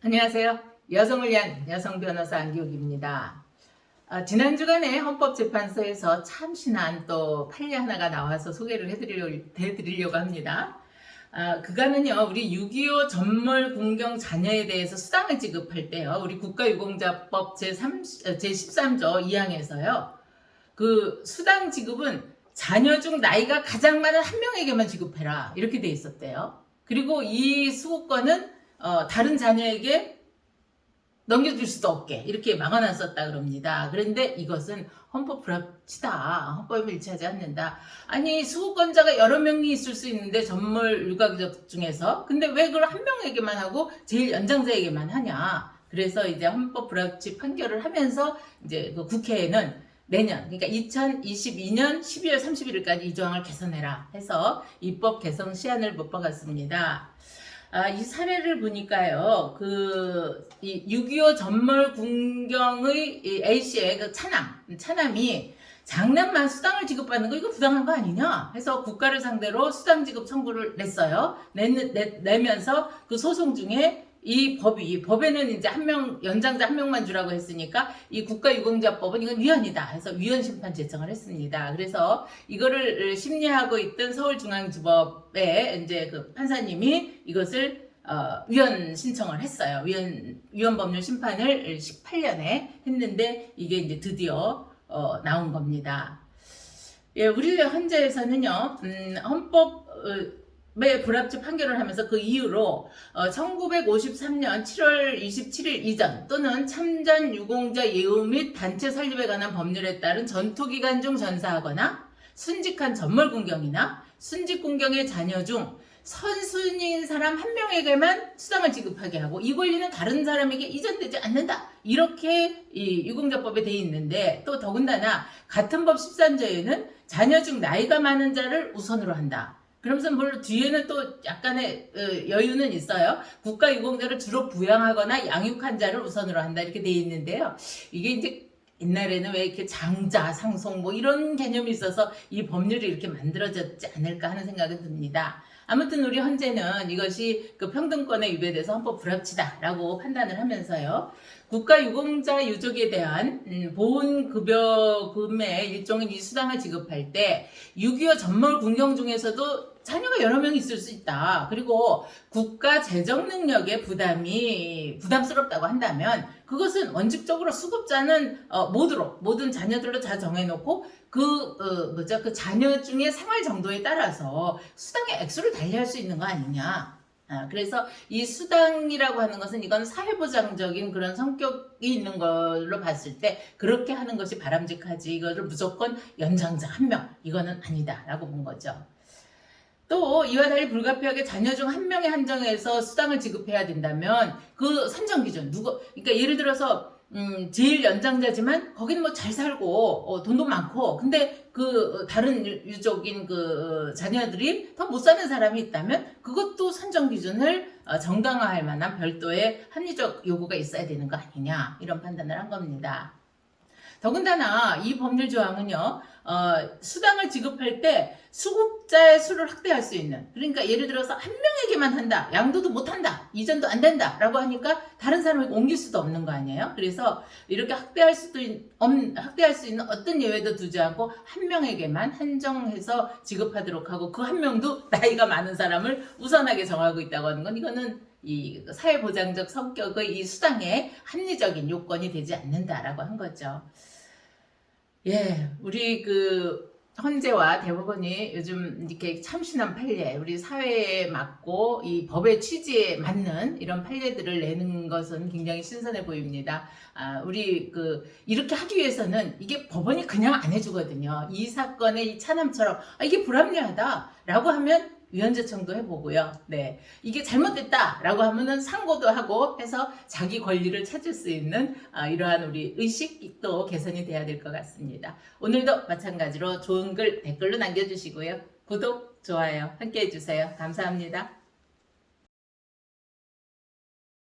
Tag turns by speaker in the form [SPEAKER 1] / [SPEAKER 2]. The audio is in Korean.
[SPEAKER 1] 안녕하세요. 여성을 위한 여성 변호사 안기욱입니다. 아, 지난 주간에 헌법재판소에서 참신한 또 판례 하나가 나와서 소개를 해드리려고, 합니다. 아, 그간은요, 우리 6.25 전몰 공경 자녀에 대해서 수당을 지급할 때요, 우리 국가유공자법 제3, 제13조 2항에서요, 그 수당 지급은 자녀 중 나이가 가장 많은 한 명에게만 지급해라. 이렇게 돼 있었대요. 그리고 이 수고권은 어, 다른 자녀에게 넘겨줄 수도 없게 이렇게 막아놨었다 그럽니다. 그런데 이것은 헌법 불합치다. 헌법에 일치하지 않는다. 아니 수호권자가 여러 명이 있을 수 있는데 전몰 육아적 중에서 근데 왜 그걸 한 명에게만 하고 제일 연장자에게만 하냐. 그래서 이제 헌법 불합치 판결을 하면서 이제 그 국회에는 내년 그러니까 2022년 12월 31일까지 이 조항을 개선해라 해서 입법 개선 시한을 못 박았습니다. 아, 이 사례를 보니까요, 그, 이6.25 전몰 군경의 이 A씨의 그 차남, 차남이 장남만 수당을 지급받는 거 이거 부당한 거 아니냐? 해서 국가를 상대로 수당 지급 청구를 냈어요. 내, 내, 내면서 그 소송 중에 이 법이 법에는 이제 한 명 연장자 한 명만 주라고 했으니까 이 국가유공자법은 이건 위헌이다 해서 위헌 심판 제청을 했습니다. 그래서 이거를 심리하고 있던 서울중앙지법의 이제 그 판사님이 이것을 어, 위헌 신청을 했어요. 위헌 위헌 법률 심판을 18년에 했는데 이게 이제 드디어 어, 나온 겁니다. 예, 우리 헌재에서는요, 음, 헌법 어, 매 불합치 판결을 하면서 그 이후로 어, 1953년 7월 27일 이전 또는 참전 유공자 예우 및 단체 설립에 관한 법률에 따른 전투기간 중 전사하거나 순직한 전몰 군경이나 순직 군경의 자녀 중 선순위인 사람 한 명에게만 수당을 지급하게 하고 이 권리는 다른 사람에게 이전되지 않는다. 이렇게 이 유공자법에 돼 있는데 또 더군다나 같은 법 13조에는 자녀 중 나이가 많은 자를 우선으로 한다. 그러면서 물론 뒤에는 또 약간의 어, 여유는 있어요. 국가 유공자를 주로 부양하거나 양육한 자를 우선으로 한다 이렇게 돼 있는데요. 이게 이제 옛날에는 왜 이렇게 장자, 상속 뭐 이런 개념이 있어서 이 법률이 이렇게 만들어졌지 않을까 하는 생각이 듭니다. 아무튼 우리 헌재는 이것이 그 평등권에 위배돼서 헌법 불합치다라고 판단을 하면서요. 국가 유공자 유족에 대한 음, 보훈급여금의 일종인 이 수당을 지급할 때 6.25 전몰 군경 중에서도 자녀가 여러 명 있을 수 있다. 그리고 국가 재정 능력의 부담이 부담스럽다고 한다면 그것은 원칙적으로 수급자는 어, 모두로 모든 자녀들로 다 정해놓고 그 어, 뭐죠 그 자녀 중에 생활 정도에 따라서 수당의 액수를 달리할 수 있는 거 아니냐. 아, 그래서 이 수당이라고 하는 것은 이건 사회보장적인 그런 성격이 있는 걸로 봤을 때 그렇게 하는 것이 바람직하지 이거를 무조건 연장자 한 명 이거는 아니다라고 본 거죠. 또 이와 달리 불가피하게 자녀 중 한 명에 한정해서 수당을 지급해야 된다면 그 선정 기준 누구 그러니까 예를 들어서 음, 제일 연장자지만 거기는 뭐 잘 살고 어, 돈도 많고 근데 그 다른 유- 유족인 그 자녀들이 더 못 사는 사람이 있다면 그것도 선정 기준을 어, 정당화할 만한 별도의 합리적 요구가 있어야 되는 거 아니냐 이런 판단을 한 겁니다. 더군다나 이 법률 조항은요, 어, 수당을 지급할 때 수급자의 수를 확대할 수 있는, 그러니까 예를 들어서 한 명에게만 한다, 양도도 못 한다, 이전도 안 된다, 라고 하니까 다른 사람에게 옮길 수도 없는 거 아니에요? 그래서 이렇게 확대할 수도, 있, 없, 확대할 수 있는 어떤 예외도 두지 않고 한 명에게만 한정해서 지급하도록 하고 그 한 명도 나이가 많은 사람을 우선하게 정하고 있다고 하는 건 이거는 이 사회보장적 성격의 이 수당의 합리적인 요건이 되지 않는다라고 한 거죠. 예, 우리 그 헌재와 대법원이 요즘 이렇게 참신한 판례, 우리 사회에 맞고 이 법의 취지에 맞는 이런 판례들을 내는 것은 굉장히 신선해 보입니다. 아, 우리 그 이렇게 하기 위해서는 이게 법원이 그냥 안 해주거든요. 이 사건의 이 차남처럼 아, 이게 불합리하다라고 하면 위헌재청도 해보고요. 네. 이게 잘못됐다라고 하면은 상고도 하고 해서 자기 권리를 찾을 수 있는 아, 이러한 우리 의식도 개선이 돼야 될 것 같습니다. 오늘도 마찬가지로 좋은 글 댓글로 남겨주시고요. 구독, 좋아요 함께 해주세요. 감사합니다.